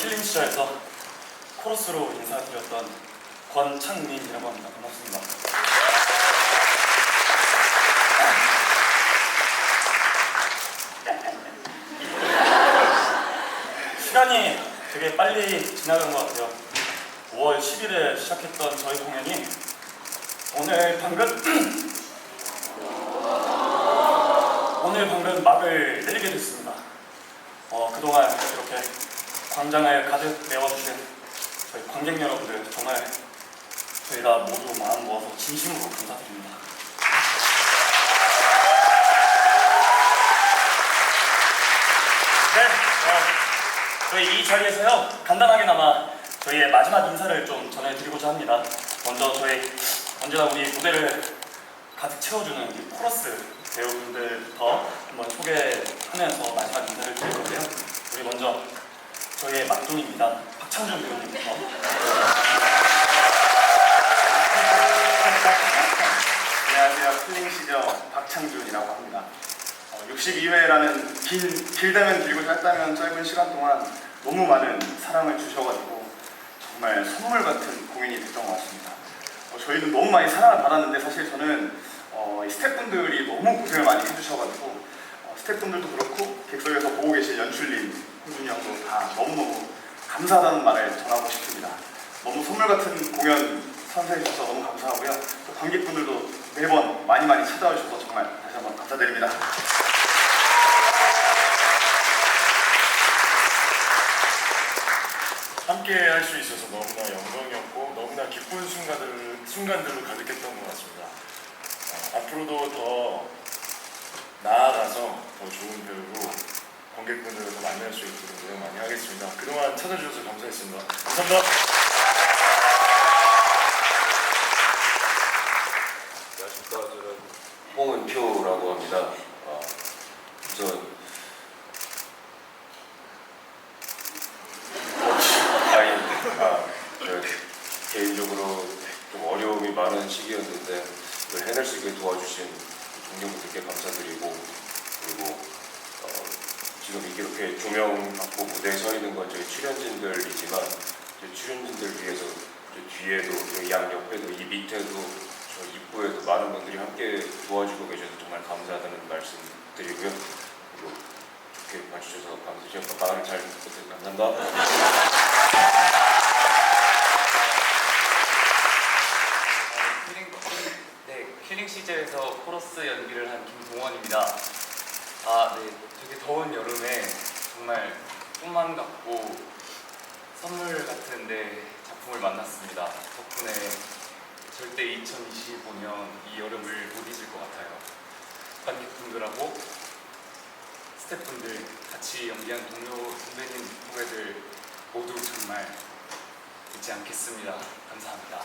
킬링 시절에서 코러스로 인사드렸던 권창민이라고 합니다. 반갑습니다. 시간이 되게 빨리 지나간 것 같아요. 5월 10일에 시작했던 저희 공연이 오늘 방금 오늘 방금 막을 내리게 됐습니다. 어, 그동안 이렇게 광장을 가득 메워주신 저희 관객 여러분들 정말 저희가 모두 마음 모아서 진심으로 감사드립니다. 네, 어, 저희 이 자리에서요 간단하게나마 저희의 마지막 인사를 좀 전해드리고자 합니다. 먼저 저희 언제나 우리 무대를 가득 채워주는 이 코러스 배우분들부터 한번 소개하면서 마지막 인사를 드릴 건데요. 우리 먼저 저희의 막둥이입니다. 박창준 배우님부터. 안녕하세요. 플링 시저 박창준이라고 합니다. 어, 62회라는 긴, 길다면 길고 짧다면 짧은 시간 동안 너무 많은 사랑을 주셔가지고 정말 선물 같은 공연이 됐던 것 같습니다. 어, 저희는 너무 많이 사랑을 받았는데 사실 저는 어, 이 스태프분들이 너무 고생을 많이 해주셔가지고 어, 스태프분들도 그렇고 객석에서 보고 계신 연출님, 홍준이 형도 다 너무너무 감사하다는 말을 전하고 싶습니다. 너무 선물 같은 공연 선사해 주셔서 너무 감사하고요. 또 관객분들도 매번 많이 많이 찾아와 주셔서 정말 다시 한번 감사드립니다. 함께 할 수 있어서 너무나 영광이었고 너무나 기쁜 순간들, 순간들로 가득했던 것 같습니다. 어, 앞으로도 더 나아가서 더 좋은 배우로 관객분들을 더 만날 수 있도록 노력 많이 하겠습니다. 그동안 찾아주셔서 감사했습니다. 감사합니다. 안녕하십니까. 저는 홍은표라고 합니다. 어, 우선 아니, 아, 저 개인적으로 좀 어려움이 많은 시기였는데 이걸 해낼 수 있게 도와주신 동료분들께 감사드리고 그리고 어, 이렇게 조명 받고 무대에 서 있는 건 저희 출연진들이지만 저희 출연진들 위해서 저 뒤에도 양 옆에도 이 밑에도 저 입구에도 많은 분들이 함께 도와주고 계셔서 정말 감사하다는 말씀 드리고요. 그리고 좋게 봐주셔서 감사드리고 말을 잘 못해서 감사합니다. 힐링, 네, 힐링 시즌에서 코러스 연기를 한 김동원입니다. 아, 네, 되게 더운 여름에 정말 꿈만 같고 선물 같은데 작품을 만났습니다. 덕분에 절대 2025년 이 여름을 못 잊을 것 같아요. 관객분들하고 스태프분들, 같이 연기한 동료 선배님 후배들 모두 정말 잊지 않겠습니다. 감사합니다.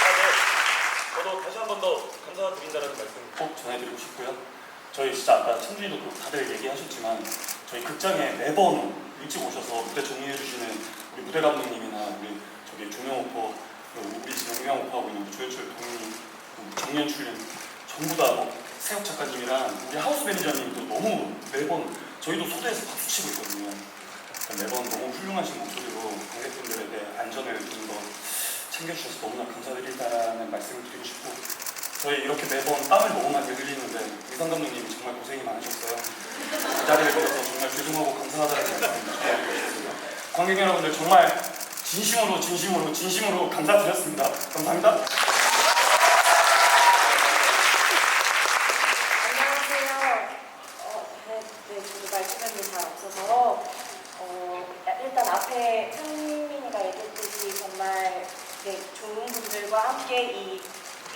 아, 네. 저도 다시 한 번 더 감사드린다는 말씀 꼭 전해드리고 싶고요. 저희 진짜 아까 천준이도 다들 얘기하셨지만 저희 극장에 매번 일찍 오셔서 무대 정리해주시는 우리 무대 감독님이나 우리 저기 조명 오퍼 그리고 우리 지금 음향 오퍼하고 있는 조현철 동훈이 그리고 정연출님 전부 다뭐 세혁 작가님이랑 우리 하우스 매니저님도 너무 매번 저희도 소대에서 박수 치고 있거든요. 그러니까 매번 너무 훌륭하신 목소리로 관객분들에 대해 안전을 좀더 챙겨주셔서 너무나 감사드린다는 말씀을 드리고 싶고 저희 이렇게 매번 땀을 많이 흘리는데 의상 감독님이 정말 고생이 많으셨어요. 이 자리를 빌어서 정말 죄송하고 감사하다는 말씀을 드리겠습니다. 관객 여러분들 정말 진심으로 진심으로 진심으로 감사드렸습니다. 감사합니다. 안녕하세요. 어, 네, 네, 저도 말씀드릴 잘 없어서 어, 일단 앞에 창민이가 얘기했듯이 정말 네, 좋은 분들과 함께 이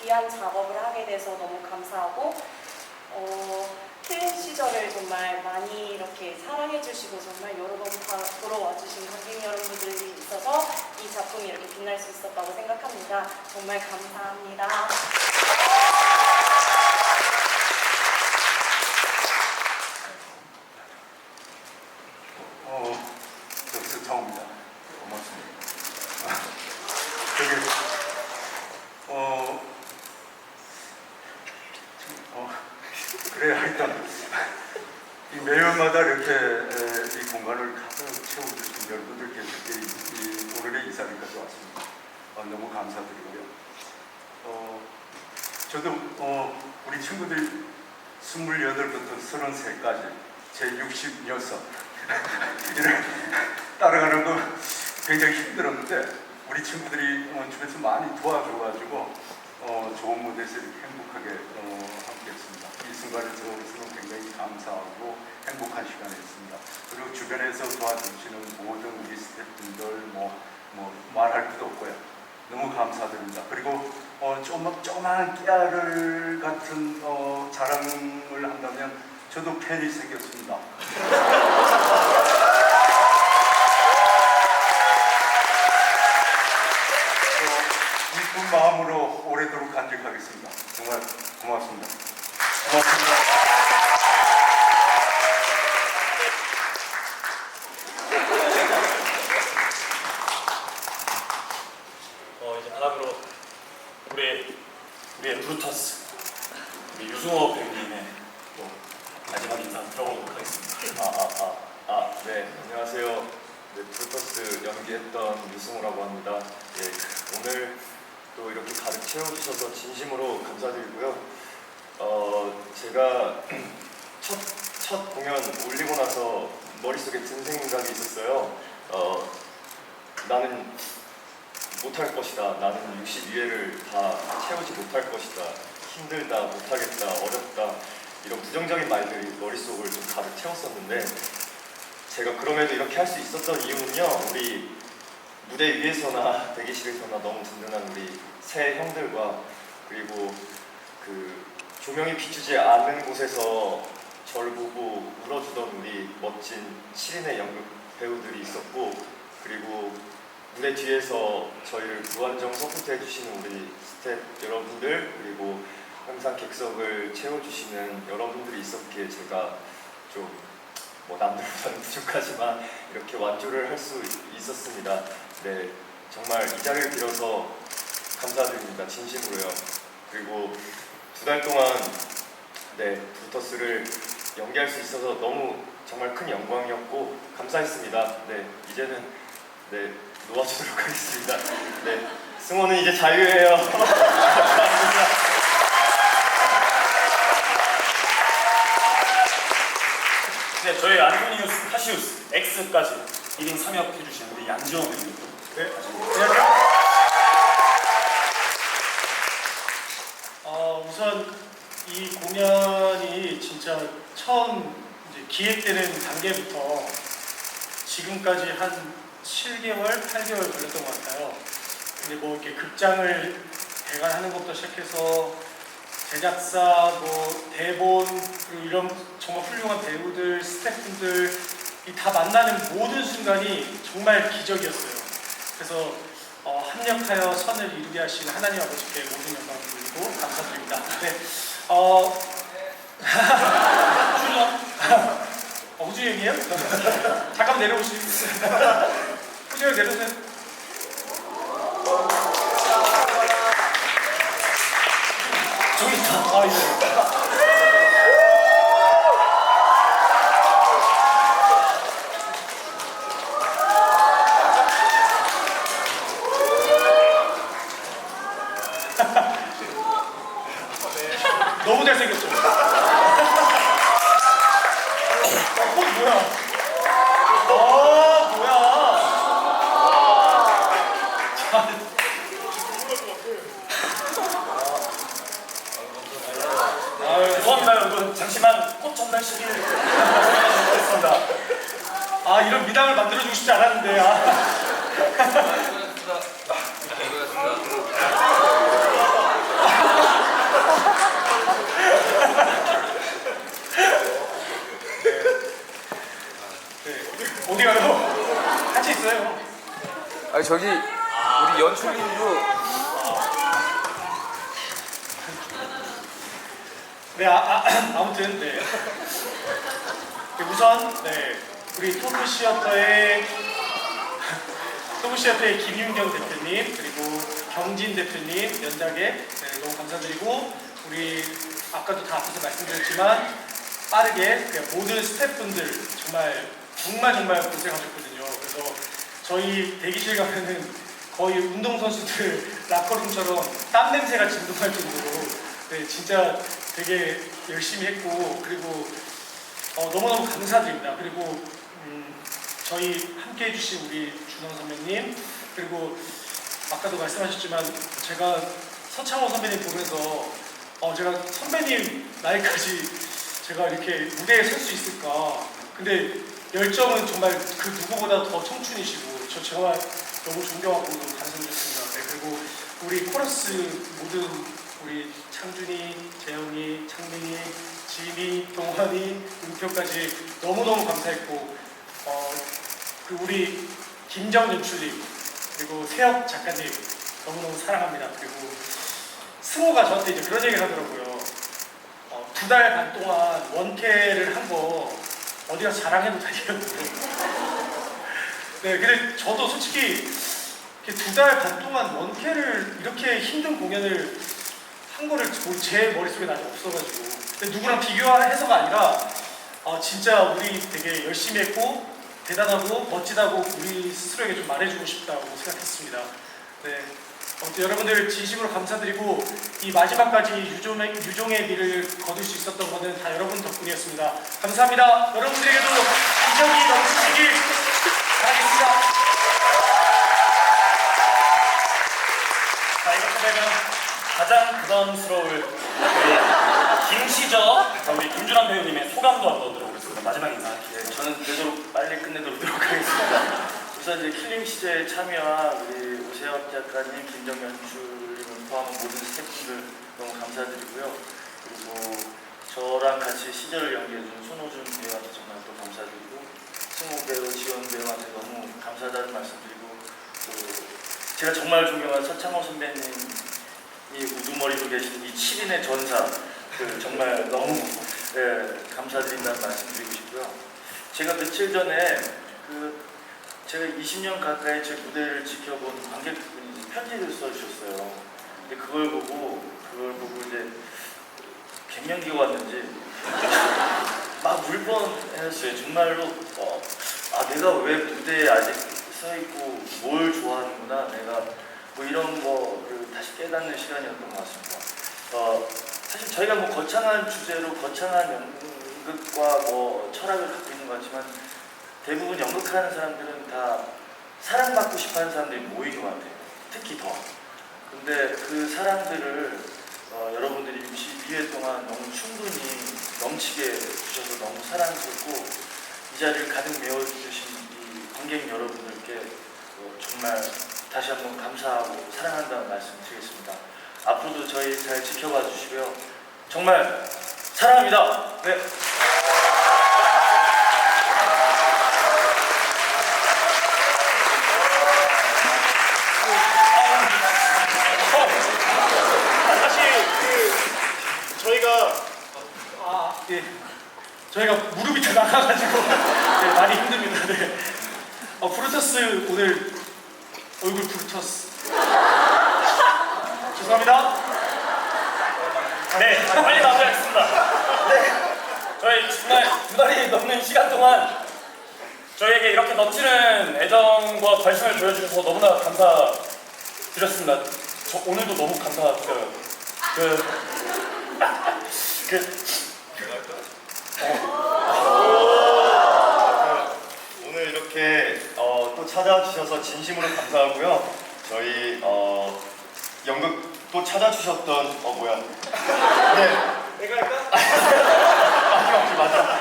귀한 작업을 하게 돼서 너무 감사하고 어, 킬링 시절을 정말 많이 이렇게 사랑해 주시고 정말 여러 번다 보러 와주신 관객 여러분들이 있어서 이 작품이 이렇게 빛날 수 있었다고 생각합니다. 정말 감사합니다. 어, 저 정입니다. 고맙습니다. 되게 어, 어, 그래 하여튼 이 매월마다 이렇게 에, 이 공간을 가득 채워주신 여러분들께서 오늘의 인사를 가져왔습니다. 어, 너무 감사드리고요. 어, 저도 어, 우리 친구들 28부터 33까지 제 66, 이를 따라가는 거 굉장히 힘들었는데 우리 친구들이 어, 주변에서 많이 도와줘가지고 어, 좋은 무대에서 이렇게 행복하게 어, 함께했습니다. 이 순간을 저로서는 굉장히 감사하고 행복한 시간이었습니다. 그리고 주변에서 도와주시는 모든 우리 스태프분들 뭐, 뭐 말할 것도 없고요. 너무 감사드립니다. 그리고 어, 조금 조그마한 깨알 같은 어, 자랑을 한다면 저도 팬이 생겼습니다. 어, 이쁜 마음으로 오래도록 간직하겠습니다. 정말 고맙습니다. 고맙습니다. 어, 이제 다음으로 우리 우리의 브루터스 우리 유승호 배우님의 또 마지막 인사 들어보도록 하겠습니다. 아, 아, 아, 아, 네, 안녕하세요. 네, 불터스 유승우라고 합니다. 예, 오늘 또 이렇게 가득 채워주셔서 진심으로 감사드리고요. 어, 제가 첫, 첫 공연 올리고 나서 머릿속에 든 생각이 있었어요. 어, 나는 못할 것이다. 나는 62회를 다 채우지 못할 것이다. 힘들다, 못하겠다, 어렵다. 이런 부정적인 말들이 머릿속을 좀 가득 채웠었는데 제가 그럼에도 이렇게 할 수 있었던 이유는요 우리 무대 위에서나 대기실에서나 너무 든든한 우리 새 형들과 그리고 그 조명이 비추지 않는 곳에서 저를 보고 울어주던 우리 멋진 시린의 연극 배우들이 있었고 그리고 무대 뒤에서 저희를 무한정 서포트해 주시는 우리 스태프 여러분들 그리고 항상 객석을 채워주시는 여러분들이 있었기에 제가 좀 뭐 남들보다는 부족하지만 이렇게 완주를 할 수 있었습니다. 네, 정말 이 자리를 빌어서 감사드립니다. 진심으로요. 그리고 두 달 동안 네 브루터스를 연기할 수 있어서 너무 정말 큰 영광이었고 감사했습니다. 네, 이제는 네 놓아주도록 하겠습니다. 네, 승호는 이제 자유예요. 감사합니다. 네, 저희 안토니우스, 카시우스, X까지 1인 3역 해 주신 우리 양지원 배우님. 네, 어, 우선 이 공연이 진짜 처음 이제 기획되는 단계부터 지금까지 한 7개월, 8개월 걸렸던 것 같아요. 근데 뭐 이렇게 극장을 대관하는 것부터 시작해서 제작사, 뭐 대본 그리고 이런 정말 훌륭한 배우들, 스태프분들 이다 만나는 모든 순간이 정말 기적이었어요. 그래서 어, 합력하여 선을 이루게 하신 하나님 아버지께 모든 영광을 돌리고 감사드립니다. 네, 어, 후주요? 어, 후주 형이에요? 잠깐 내려오시겠어요? 후주 형 내려오세요. 저기 있다. 아, 예. 너무 잘생겼죠? 어, 꽃 뭐야? 아, 뭐야? 아유, 죄송합니다, 여러분. 잠시만 꽃 전달 시기를 하겠습니다. 아, 이런 미담을 만들어주고 싶지 않았는데. 아. 네. 어디 가요? 같이 있어요. 아니 저기 우리 연출님도 네, 아, 아, 아 무튼 네. 네, 우선 네, 우리 토브 시어터의 토브 시어터의 김윤경 대표님 그리고 경진 대표님 연작에 네, 너무 감사드리고 우리 아까도 다 앞에서 말씀드렸지만 빠르게 모든 스태프분들 정말 정말 정말 고생하셨거든요. 그래서 저희 대기실 가면은 거의 운동선수들 라커룸처럼 땀 냄새가 진동할 정도로 네, 진짜 되게 열심히 했고 그리고 어, 너무너무 감사드립니다. 그리고 음, 저희 함께 해주신 우리 준원 선배님 그리고 아까도 말씀하셨지만 제가 서창호 선배님 보면서 어, 제가 선배님 나이까지 제가 이렇게 무대에 설 수 있을까 근데 열정은 정말 그 누구보다 더 청춘이시고 저 정말 너무 존경하고 감사드렸습니다. 네, 그리고 우리 코러스 모든 우리 창준이, 재영이, 창민이, 지미, 동환이, 은표까지 너무너무 감사했고 어, 그 우리 김정 연출님 그리고 세혁 작가님 너무너무 사랑합니다. 그리고 승호가 저한테 이제 그런 얘기를 하더라고요. 어, 두달 반 동안 원캐를 한거 어디 가서 자랑해도 되냐고. 네, 근데 저도 솔직히 두 달 반 동안 원캐를 이렇게 힘든 공연을 한 거를 제 머릿속에 아직 없어가지고 근데 누구랑 비교해서가 아니라 어, 진짜 우리 되게 열심히 했고 대단하고 멋지다고 우리 스스로에게 좀 말해주고 싶다고 생각했습니다. 네. 아무튼 여러분들 진심으로 감사드리고 이 마지막까지 유종의, 유종의 미를 거둘 수 있었던 것은 다 여러분 덕분이었습니다. 감사합니다. 여러분들에게도 인정이 넘치시길 바라겠습니다. 자, 이렇게 되면 가장 부담스러울 김시저, 우리 김준환 배우님의 소감도 한번 들어보겠습니다. 마지막 인사. 네, 저는 되도록 빨리 끝내도록 하겠습니다. 우선 이제 킬링 시저에 참여한 우리 오세혁 작가님, 김정현 주님을 포함한 모든 스태프분들 너무 감사드리고요. 그리고 저랑 같이 시절을 연기해준 손호준 배우한테 정말 또 감사드리고 승호 배우, 지원 배우한테 너무 감사하다는 말씀드리고 또 제가 정말 존경하는 서창호 선배님 이 우두머리로 계신 이 7인의 전사 그 정말 너무 예, 감사드린다는 말씀드리고 싶고요. 제가 며칠 전에 그 제가 20년 가까이 제 무대를 지켜본 관객분이 편지를 써주셨어요. 근데 그걸 보고 그걸 보고 이제 갱년기가 왔는지 막 울 뻔했어요. 정말로 어, 아 내가 왜 무대에 아직 서 있고 뭘 좋아하는구나 내가 뭐 이런 거를 다시 깨닫는 시간이었던 것 같습니다. 어, 사실 저희가 뭐 거창한 주제로 거창한 연극과 뭐 철학을 갖고 있는 것 같지만 대부분 연극 하는 사람들은 다 사랑받고 싶어 하는 사람들이 모이는 것 같아요. 특히 더. 근데 그 사람들을 어, 여러분들이 62회 동안 너무 충분히 넘치게 주셔서 너무 사랑스럽고 이 자리를 가득 메워주신 이 관객 여러분들께 어, 정말 다시 한번 감사하고 사랑한다는 말씀 드리겠습니다. 앞으로도 저희 잘 지켜봐 주시고요. 정말 사랑합니다. 네. 사실 그 저희가 아, 예. 저희가 무릎이 다 나가가지고 네, 많이 힘듭니다. 네. 어, 브루터스 오늘 얼굴 브루터스. 죄송합니다. 네, 빨리 마무리하겠습니다. 네, 저희 정말 두 달이 넘는 시간 동안 저희에게 이렇게 넘치는 애정과 관심을 보여주셔서 너무나 감사드렸습니다. 저 오늘도 너무 감사드려요. 그, 그, 오늘 이렇게 어, 또 찾아주셔서 진심으로 감사하고요. 저희 어, 연극 또 찾아주셨던 어 뭐야? 네. 내가 할까? 아니 맞아.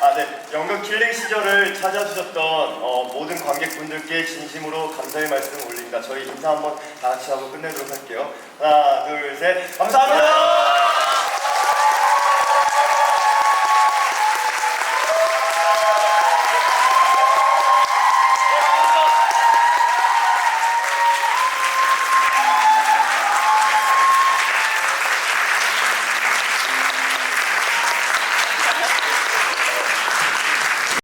아 네. 연극 킬링 시절을 찾아주셨던 어, 모든 관객분들께 진심으로 감사의 말씀을 올립니다. 저희 인사 한번 다 같이 하고 끝내도록 할게요. 하나, 둘, 셋. 감사합니다.